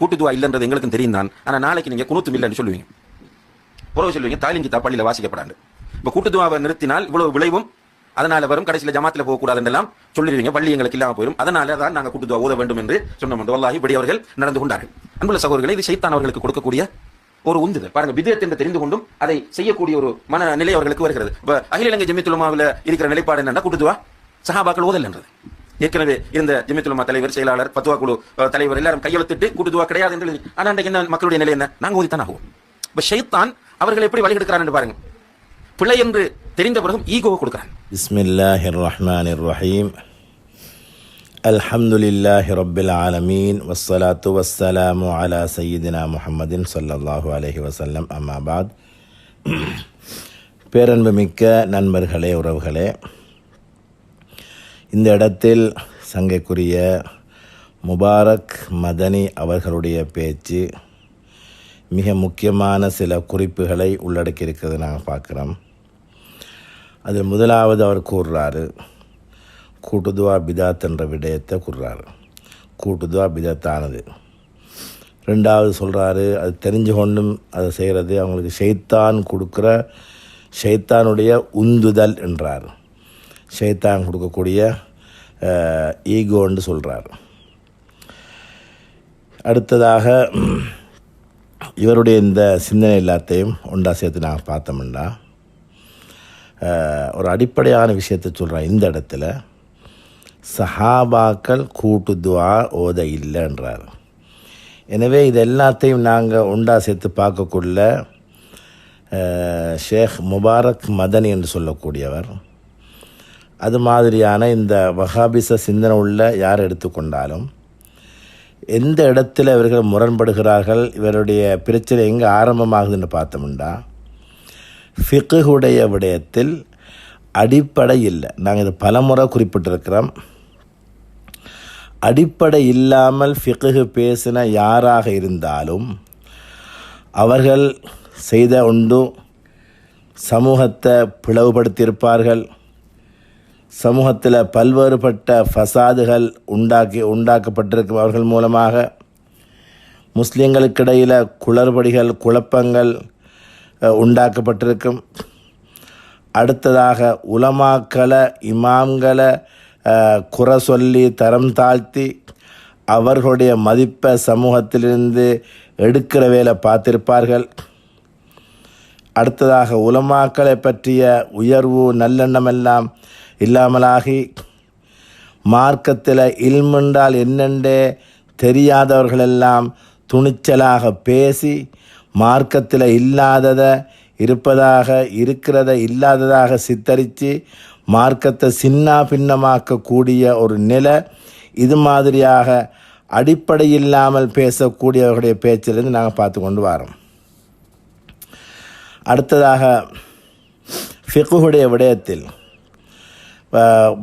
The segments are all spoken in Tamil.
கூட்டுதுவா இல்லைன்றது எங்களுக்கும் தெரியும் தான் ஆனால் நாளைக்கு நீங்கள் குணூத்தும் இல்லைன்னு சொல்லுவீங்க. புறவு சொல்லுவீங்க தாலிஞ்சி கித்தா வாசிக்கப்படாது. இப்போ கூட்டுதுவாவை நிறுத்தினால் இவ்வளவு விளைவும் அதனால வரும். கடைசியில் ஜமாத்தில் போகக்கூடாதுன்றெல்லாம் சொல்லிடுவீங்க. பள்ளி எங்களுக்கு இல்லாமல் போயிடும் அதனால தான் நாங்கள் கூட்டுதுவா ஓத வேண்டும் என்று சொன்னோம் என்று வல்லாகி இப்படி அவர்கள் நடந்து கொண்டார்கள். அன்புள்ள சகோதரர்களை இது சைத்தானவர்களுக்கு கொடுக்கக்கூடிய ஒரு உந்துதல். பாருங்க விதத் என்று தெரிந்து கொண்டும் அதை செய்யக்கூடிய ஒரு மன நிலை அவர்களுக்கு வருகிறது. இப்போ அகில இலங்கை ஜமித்துலமாவில் இருக்கிற நிலைப்பாடு என்னன்னா கூட்டுதுவா சஹாபாக்கள் ஓதல் என்றது ஏற்கனவே இருந்த ஜமித்துலமா தலைவர் செயலாளர் பத்துவா குழு அஹ், தலைவர் எல்லாரும் கையெழுத்திட்டு கூட்டுதுவா கிடையாது என்று எழுதி. ஆனா அன்றைக்கு என்ன மக்களுடைய நிலை என்ன நாங்க ஓதித்தான் ஆகும் இப்ப ஷைத்தான் அவர்கள் எப்படி வழிகெடுக்கிறார் என்று பாருங்க பிழை என்று தெரிந்த பிறகும் ஈகோவை கொடுக்கிறான் بسم الله الرحمن الرحيم الحمد لله رب العالمين والصلاة والسلام على سيدنا محمد صلى الله عليه وسلم أما بعد பேரன்புமிக்க நண்பர்களே உறவுகளே இந்த இடத்தில் சங்கைக்குரிய முபாரக் மதனி அவர்களுடைய பேச்சு மிக முக்கியமான சில குறிப்புகளை உள்ளடக்கியிருக்கிறது நாங்கள் பார்க்குறோம். அதில் முதலாவது அவர் கூறுறாரு கூட்டுதுவா பிதாத் என்ற விடயத்தை கூறுறாரு. கூட்டுதுவா பிதத்தானது. ரெண்டாவது சொல்கிறாரு அது தெரிஞ்சு கொண்டும் அதை செய்கிறது அவங்களுக்கு ஷைத்தான் கொடுக்குற ஷைத்தானுடைய உந்துதல் என்றார். ஷைத்தான் கொடுக்கக்கூடிய ஈகோன்னு சொல்கிறார் அடுத்ததாக இவருடைய இந்த சிந்தனை எல்லாத்தையும் ஒன்றா சேர்த்து நாங்கள் பார்த்தோம்னா ஒரு அடிப்படையான விஷயத்தை சொல்கிறேன் இந்த இடத்துல சஹாபாக்கள் கூட்டு துவா ஓத இல்லைன்றார். எனவே இது எல்லாத்தையும் நாங்கள் உண்டா சேர்த்து பார்க்கக்குள்ள ஷேக் முபாரக் மதனி என்று சொல்லக்கூடியவர் அது மாதிரியான இந்த வஹாபிச சிந்தனை உள்ள யார் எடுத்துக்கொண்டாலும் எந்த இடத்துல இவர்கள் முரண்படுகிறார்கள் இவருடைய பிரச்சனை எங்கே ஆரம்பமாகுதுன்னு பார்த்தோம்னா ஃபிக்குடைய விடயத்தில் அடிப்படை இல்லை. நாங்கள் இது பலமுறை குறிப்பிட்டிருக்கிறோம். அடிப்படை இல்லாமல் ஃபிக்கு பேசின யாராக இருந்தாலும் அவர்கள் செய்த உண்டு சமூகத்தை பிளவுபடுத்தியிருப்பார்கள் சமூகத்தில் பல்வேறுபட்ட ஃபசாதுகள் உண்டாக்கி உண்டாக்கப்பட்டிருக்கும். அவர்கள் மூலமாக முஸ்லீம்களுக்கிடையில் குளறுபடிகள் குழப்பங்கள் உண்டாக்கப்பட்டிருக்கும். அடுத்ததாக உலமாக்களை இமாம்களை குறை சொல்லி தரம் தாழ்த்தி அவர்களுடைய மதிப்பை சமூகத்திலிருந்து எடுக்கிற வேலை பார்த்திருப்பார்கள். அடுத்ததாக உலமாக்களை பற்றிய உயர்வு நல்லெண்ணமெல்லாம் இல்லாமலாகி மார்க்கத்தில் இல்மென்றால் என்னென்றே தெரியாதவர்களெல்லாம் துணிச்சலாக பேசி மார்க்கத்தில் இல்லாததை இருப்பதாக இருக்கிறத இல்லாததாக சித்தரித்து மார்க்கத்தை சின்ன பின்னமாக்கக்கூடிய ஒரு நிலை இது மாதிரியாக அடிப்படை இல்லாமல் பேசக்கூடியவர்களுடைய பேச்சிலிருந்து நாங்கள் பார்த்து கொண்டு வரோம். அடுத்ததாக ஃபிக்குடைய விடயத்தில்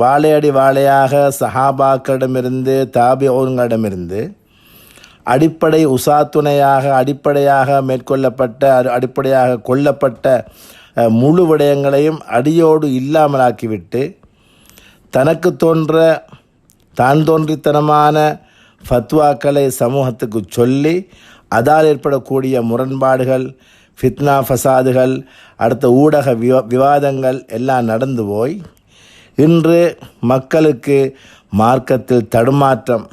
வாழையடி வாழையாக சஹாபாக்களிடமிருந்து தாபியோங்களிடமிருந்து அடிப்படை உசாத்துணையாக அடிப்படையாக மேற்கொள்ளப்பட்ட அடிப்படையாக கொல்லப்பட்ட முழு விடயங்களையும் அடியோடு இல்லாமலாக்கிவிட்டு தனக்கு தோன்ற தான் தோன்றித்தனமான ஃபத்வாக்களை சமூகத்துக்கு சொல்லி அதால் ஏற்படக்கூடிய முரண்பாடுகள் ஃபித்னா ஃபசாதுகள் அடுத்த ஊடக விவா விவாதங்கள் எல்லாம் நடந்து போய் இன்று மக்களுக்கு மார்க்கத்தில் தடுமாற்றம்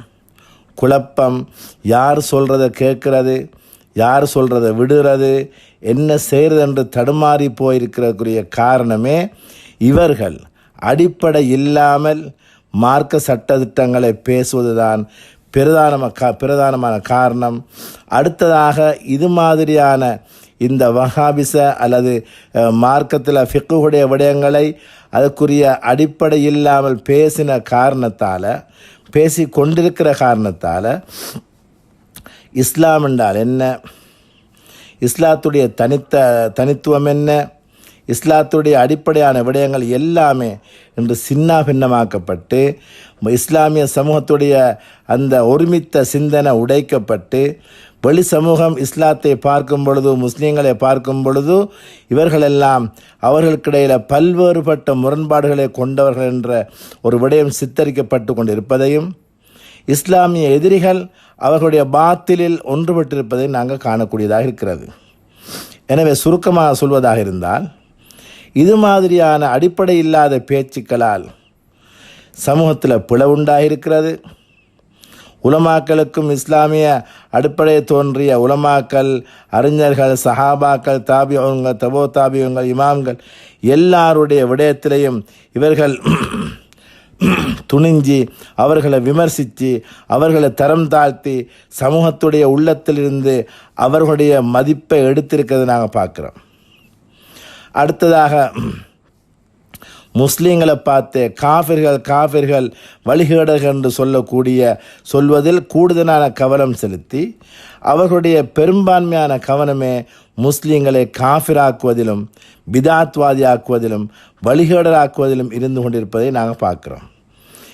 குழப்பம் யார் சொல்கிறத கேட்கறது யார் சொல்கிறத விடுறது என்ன செய்கிறது என்று தடுமாறி போயிருக்கிறதுக்குரிய காரணமே இவர்கள். அடிப்படை இல்லாமல் மார்க்க சட்டத்திட்டங்களை பேசுவதுதான் பிரதான கா பிரதானமான காரணம். அடுத்ததாக இது மாதிரியான இந்த வஹாபிச அல்லது மார்க்கத்தில் ஃபிக்குடைய விடயங்களை அதுக்குரிய அடிப்படை இல்லாமல் பேசின காரணத்தால் பேசி கொண்டிருக்கிற காரணத்தால் இஸ்லாம் என்றால் என்ன? இஸ்லாத்துடைய தனித்த தனித்துவம் என்ன? இஸ்லாத்துடைய அடிப்படையான விடயங்கள் எல்லாமே இன்று சின்ன பின்னமாக்கப்பட்டு இஸ்லாமிய சமூகத்துடைய அந்த ஒருமித்த சிந்தனை உடைக்கப்பட்டு வெளி சமூகம் இஸ்லாத்தை பார்க்கும் பொழுது முஸ்லீம்களை பார்க்கும் பொழுது இவர்களெல்லாம் அவர்களுக்கிடையில் பல்வேறுபட்ட முரண்பாடுகளை கொண்டவர்கள் என்ற ஒரு விடயம் சித்தரிக்கப்பட்டு கொண்டிருப்பதையும் இஸ்லாமிய எதிரிகள் அவர்களுடைய பாத்திலில் ஒன்றுபட்டிருப்பதை நாங்கள் காணக்கூடியதாக இருக்கிறது. எனவே சுருக்கமாக சொல்வதாக இருந்தால் இது மாதிரியான அடிப்படை இல்லாத பேச்சுக்களால் சமூகத்தில் பிளவுண்டாயிருக்கிறது. உலமாக்களுக்கும் இஸ்லாமிய அடிப்படையை தோன்றிய உலமாக்கள் அறிஞர்கள் சஹாபாக்கள் தாபியவங்கள் தபோ தாபியவங்கள் இமாம்கள் எல்லாருடைய விடயத்திலையும் இவர்கள் துணிஞ்சி அவர்களை விமர்சித்து அவர்களை தரம் தாழ்த்தி சமூகத்துடைய உள்ளத்திலிருந்து அவர்களுடைய மதிப்பை எடுத்திருக்கிறது நாங்கள் பார்க்குறோம். அடுத்ததாக முஸ்லீம்களை பார்த்து காஃபிர்கள் காஃபிர்கள் வழிகேடர்கள் என்று சொல்லக்கூடிய சொல்வதில் கூடுதலான கவனம் செலுத்தி அவர்களுடைய பெரும்பான்மையான கவனமே முஸ்லீம்களை காஃபிராக்குவதிலும் விதாத்வாதியாக்குவதிலும் வழிகேடராக்குவதிலும் இருந்து கொண்டிருப்பதை நாங்கள் பார்க்குறோம்.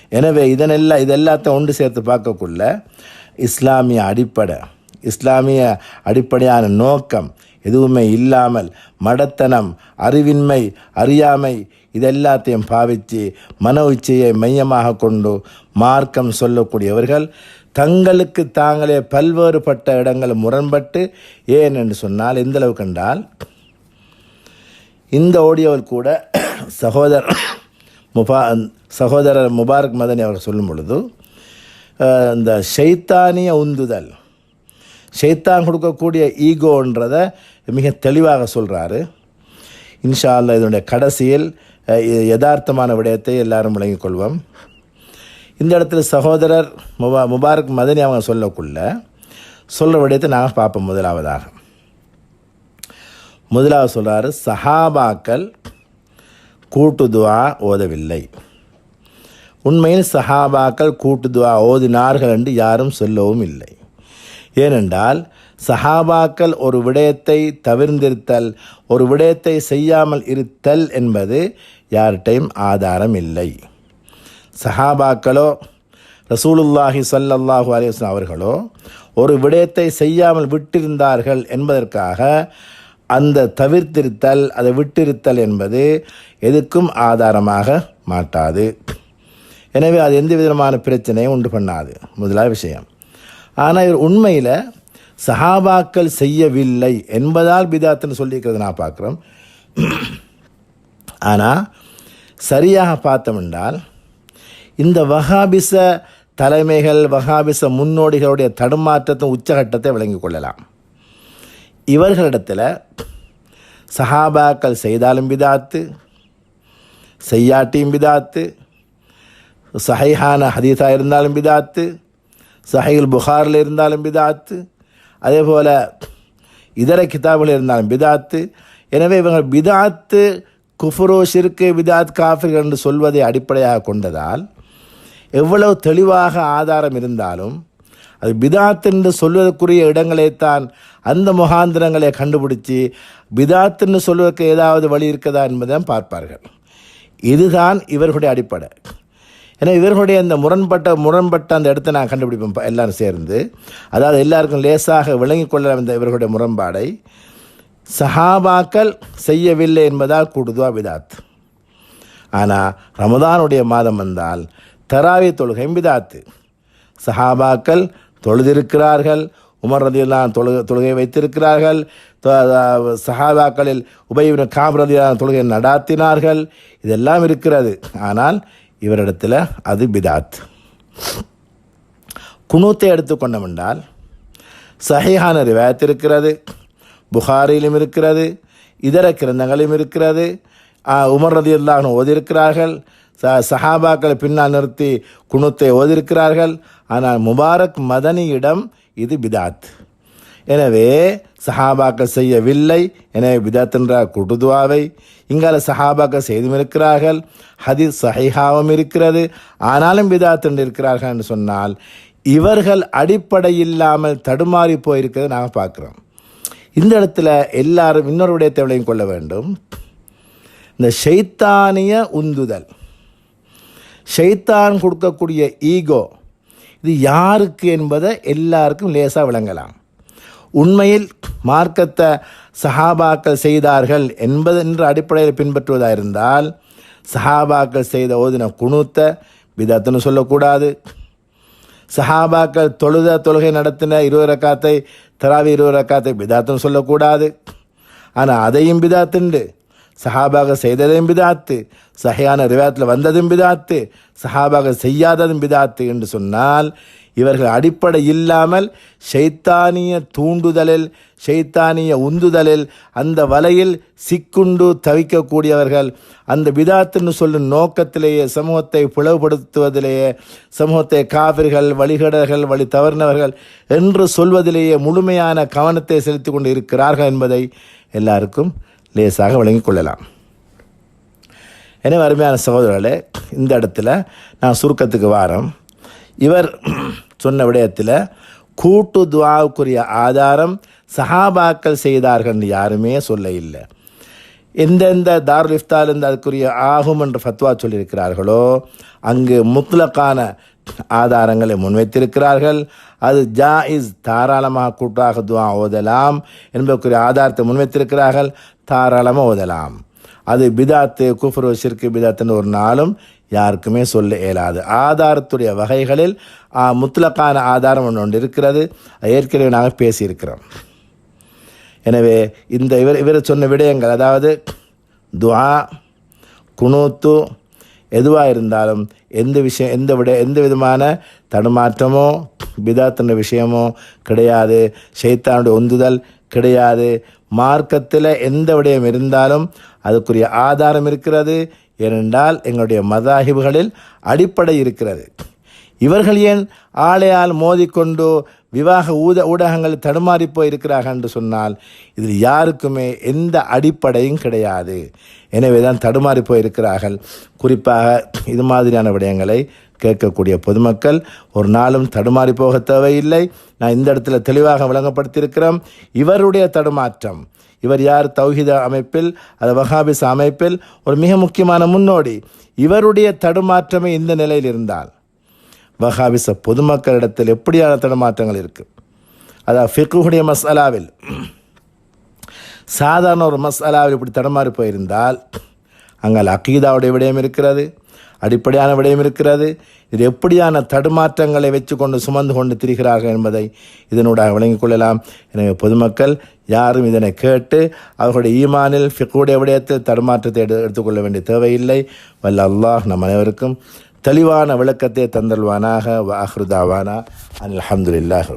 எனவே இதனெல்லாம் இதெல்லாத்தையும் ஒன்று சேர்த்து பார்க்கக்குள்ள இஸ்லாமிய அடிப்படை இஸ்லாமிய அடிப்படையான நோக்கம் எதுவுமே இல்லாமல் மடத்தனம் அறிவின்மை அறியாமை இதெல்லாத்தையும் பாவித்து மன உச்சையை மையமாக கொண்டு மார்க்கம் சொல்லக்கூடியவர்கள் தங்களுக்கு தாங்களே பல்வேறுபட்ட இடங்கள் முரண்பட்டு ஏன் என்று சொன்னால் எந்தளவு கண்டால் இந்த ஓடியோவில் கூட சகோதரர் முபா சகோதரர் முபாரக் மதனி அவர் சொல்லும் பொழுது இந்த ஷைத்தானிய உந்துதல் ஷைத்தான் கொடுக்கக்கூடிய ஈகோன்றதை மிக தெளிவாக சொல்கிறாரு இன்ஷா அல்லாஹ் இதனுடைய கடைசியில் யதார்த்தமான விடயத்தை எல்லாரும் விளங்கிக் கொள்வோம். இந்த இடத்துல சகோதரர் முபா முபாரக் மதனி அவங்க சொல்லக்குள்ள சொல்கிற விடயத்தை நாங்கள் பார்ப்போம் முதலாவதாக. முதலாவது சொல்கிறாரு சஹாபாக்கள் கூட்டு துவா ஓதவில்லை. உண்மையில் சஹாபாக்கள் கூட்டு துவா ஓதினார்கள் என்று யாரும் சொல்லவும் இல்லை. ஏனென்றால் சஹாபாக்கள் ஒரு விடயத்தை தவிர்ந்திருத்தல் ஒரு விடயத்தை செய்யாமல் இருத்தல் என்பது யார்கிட்டையும் ஆதாரம் இல்லை சஹாபாக்களோ ரசூலுல்லாஹி சல்லல்லாஹு அலைஹி அவர்களோ ஒரு விடயத்தை செய்யாமல் விட்டிருந்தார்கள் என்பதற்காக அந்த தவிர்த்திருத்தல் அதை விட்டிருத்தல் என்பது எதுக்கும் ஆதாரமாக மாட்டாது. எனவே அது எந்த விதமான பிரச்சனையும் உண்டு பண்ணாது. முதலாவது விஷயம். ஆனால் இவர் உண்மையில் சஹாபாக்கள் செய்யவில்லை என்பதால் பிதாத்துன்னு சொல்லியிருக்கிறது நான் பார்க்குறோம். ஆனால் சரியாக பார்த்தோம்னால் இந்த வஹாபிச தலைமைகள் வஹாபிச முன்னோடிகளுடைய தடுமாற்றத்தின் உச்சகட்டத்தை விளங்கிக் கொள்ளலாம். இவர்களிடத்தில் சஹாபாக்கள் செய்தாலும் பிதாத்து செய்யாட்டியும் பிதாத்து சஹைஹான ஹதீஸாக இருந்தாலும் பிதாத்து சஹைல் புகாரில் இருந்தாலும் பிதாத்து அதே போல் இதர கிதாபில் இருந்தாலும் பிதாத்து. எனவே இவங்க பிதாத்து குஃபுரோ ஷிர்கு பிதாத் காஃபிர்கள் என்று சொல்வதை அடிப்படையாக கொண்டதால் எவ்வளவு தெளிவாக ஆதாரம் இருந்தாலும் அது பிதாத் என்று சொல்வதற்குரிய இடங்களைத்தான் அந்த முகாந்திரங்களை கண்டுபிடிச்சி பிதாத்துன்னு சொல்வதற்கு ஏதாவது வழி இருக்குதா என்பதை பார்ப்பார்கள். இதுதான் இவர்களுடைய அடிப்படை. ஏன்னா இவர்களுடைய இந்த முரண்பட்ட முரண்பட்ட அந்த இடத்தை நான் கண்டுபிடிப்பேன். எல்லாரும் சேர்ந்து. அதாவது எல்லாருக்கும் லேசாக விளங்கிக் கொள்ள இந்த இவர்களுடைய முரண்பாடை சஹாபாக்கள் செய்யவில்லை என்பதால் கூடுதுவா விதாத் ஆனால் ரமதானுடைய மாதம் வந்தால் தராவி தொழுகை விதாத்து சஹாபாக்கள் தொழுதிருக்கிறார்கள் உமர் ரதியெல்லாம் தொழுகை தொழுகை வைத்திருக்கிறார்கள் சஹாபாக்களில் உபயின காம் ரதியெல்லாம் தொழுகை நடாத்தினார்கள். இதெல்லாம் இருக்கிறது. ஆனால் இவரிடத்தில் அது பிதாத். குணூத்தை எடுத்துக்கொண்டோம் என்றால் சஹிஹான ரிவாயத் இருக்கிறது புகாரிலும் இருக்கிறது இதர கிரந்தங்களிலும் இருக்கிறது. உமர் ரதி அல்லாஹ் ஓதியிருக்கிறார்கள். ச சஹாபாக்களை பின்னால் நிறுத்தி குணுத்தை ஓதியிருக்கிறார்கள். ஆனால் முபாரக் மதனியிடம் இது பிதாத். எனவே சஹாபாக்கள் செய்யவில்லை. எனவே பிதாத் குட்டுதுவாவை இங்கால சஹாபாக்கள் செய்தும் இருக்கிறார்கள் ஹதீஸ் சஹிஹாவும் இருக்கிறது. ஆனாலும் பிதாத் இருக்கிறார்கள் என்று சொன்னால் இவர்கள் அடிப்படை இல்லாமல் தடுமாறி போயிருக்கிறதை நாங்கள் பார்க்குறோம். இந்த இடத்துல எல்லாரும் இன்னொரு தேவையும் கொள்ள வேண்டும். இந்த ஷைத்தானிய உந்துதல் ஷைத்தான் கொடுக்கக்கூடிய ஈகோ இது யாருக்கு என்பதை எல்லாருக்கும் லேசாக விளங்கலாம். உண்மையில் மார்க்கத்தை சஹாபாக்கள் செய்தார்கள் என்பது என்ற அடிப்படையில் பின்பற்றுவதாக இருந்தால் சஹாபாக்கள் செய்த ஓதின குணூத்தை விதத்துன்னு சொல்லக்கூடாது. சஹாபாக்கள் தொழுத தொழுகை நடத்தின இருபது ரக்காத்தை தராவி இருபது ரக்காத்தை விதாத்துன்னு சொல்லக்கூடாது. ஆனால் அதையும் விதாத்துண்டு சஹாபாக செய்ததையும் விதாத்து சஹையான ரிவாயத்தில் வந்ததும் விதாத்து சஹாபாக செய்யாததும் விதாத்து என்று சொன்னால் இவர்கள் அடிப்படை இல்லாமல் ஷைத்தானிய தூண்டுதலில் ஷைத்தானிய உந்துதலில் அந்த வலையில் சிக்குண்டு தவிக்கக்கூடியவர்கள் அந்த விதாத்துன்னு சொல்லும் நோக்கத்திலேயே சமூகத்தை பிளவுபடுத்துவதிலேயே சமூகத்தை காவிர்கள் வழிகடர்கள் வழி தவறினவர்கள் என்று சொல்வதிலேயே முழுமையான கவனத்தை செலுத்தி கொண்டு இருக்கிறார்கள் என்பதை எல்லாருக்கும் லேசாக விளங்கிக் கொள்ளலாம். எனவே அருமையான சகோதரர்களே இந்த இடத்துல நான் சுருக்கத்துக்கு வாரம். இவர் சொன்ன விடயத்தில் கூட்டு துவாவுக்குரிய ஆதாரம் சஹாபாக்கள் செய்தார்கள் யாருமே சொல்ல இல்லை. எந்தெந்த தாருல் இஃப்தால் இருந்து அதுக்குரிய ஆகும் என்று ஃபத்வா சொல்லியிருக்கிறார்களோ அங்கு முத்லக்கான ஆதாரங்களை முன்வைத்திருக்கிறார்கள். அது ஜாயிஸ் தாராளமாக கூட்டாக துவா ஓதலாம் என்பதற்குரிய ஆதாரத்தை முன்வைத்திருக்கிறார்கள். தாராளமாக ஓதலாம். அது பிதாத்து குஃபர் ஷிர்கு பிதாத்துன்னு ஒரு நாளும் யாருக்குமே சொல்ல இயலாது. ஆதாரத்துடைய வகைகளில் ஆ, ஆதாரம் ஒன்று ஒன்று இருக்கிறது. ஏற்கனவே நாங்கள் பேசியிருக்கிறோம். எனவே இந்த இவர் இவர் சொன்ன விடயங்கள் அதாவது துவா குணூத்து எதுவாக இருந்தாலும் எந்த விஷயம் எந்த விட எந்த விதமான தடுமாற்றமோ பிதாத்துன்ற விஷயமோ கிடையாது. ஷைத்தானுடைய உந்துதல் கிடையாது. மார்க்கத்தில் எந்த விடயம் இருந்தாலும் அதுக்குரிய ஆதாரம் இருக்கிறது. ஏனென்றால் எங்களுடைய மதாஹிபுகளில் அடிப்படை இருக்கிறது. இவர்கள் ஏன் ஆளையால் மோதிக்கொண்டு விவாக ஊத ஊடகங்கள் தடுமாறி போய் இருக்கிறார்கள் என்று சொன்னால் இதில் யாருக்குமே எந்த அடிப்படையும் கிடையாது. எனவே தான் தடுமாறி போய் இருக்கிறார்கள் குறிப்பாக இது மாதிரியான விடயங்களை கேட்கக்கூடிய பொதுமக்கள் ஒரு நாளும் தடுமாறி போக தேவையில்லை. நான் இந்த இடத்துல தெளிவாக விளங்கப்படுத்தியிருக்கிறோம். இவருடைய தடுமாற்றம் இவர் யார் தௌஹித அமைப்பில் அது வஹாபிஸ் அமைப்பில் ஒரு மிக முக்கியமான முன்னோடி. இவருடைய தடுமாற்றமே இந்த நிலையில் இருந்தால் வஹாபிச பொதுமக்களிடத்தில் எப்படியான தடுமாற்றங்கள் இருக்குது அதாவது ஃபிக்குடைய மசாலாவில் சாதாரண ஒரு மசாலாவில் இப்படி தடுமாறி போயிருந்தால் அங்கே அக்கீதாவுடைய விடயம் இருக்கிறது. அடிப்படையான விடயம் இருக்கிறது. இது எப்படியான தடுமாற்றங்களை வச்சு கொண்டு சுமந்து கொண்டு திரிகிறார்கள் என்பதை இதனூடாக விளங்கிக் கொள்ளலாம். எனவே பொதுமக்கள் யாரும் இதனை கேட்டு அவர்களுடைய ஈமானில் ஃபிக்குடைய விடயத்தில் தடுமாற்றத்தை எடு எடுத்துக்கொள்ள வேண்டிய தேவையில்லை. வல்ல அல்லாஹ் நம் அனைவருக்கும் தெளிவான விளக்கத்தை தந்தல்வானாக வாஹ்ருதாவானா அல்ஹம்துலில்லாஹ்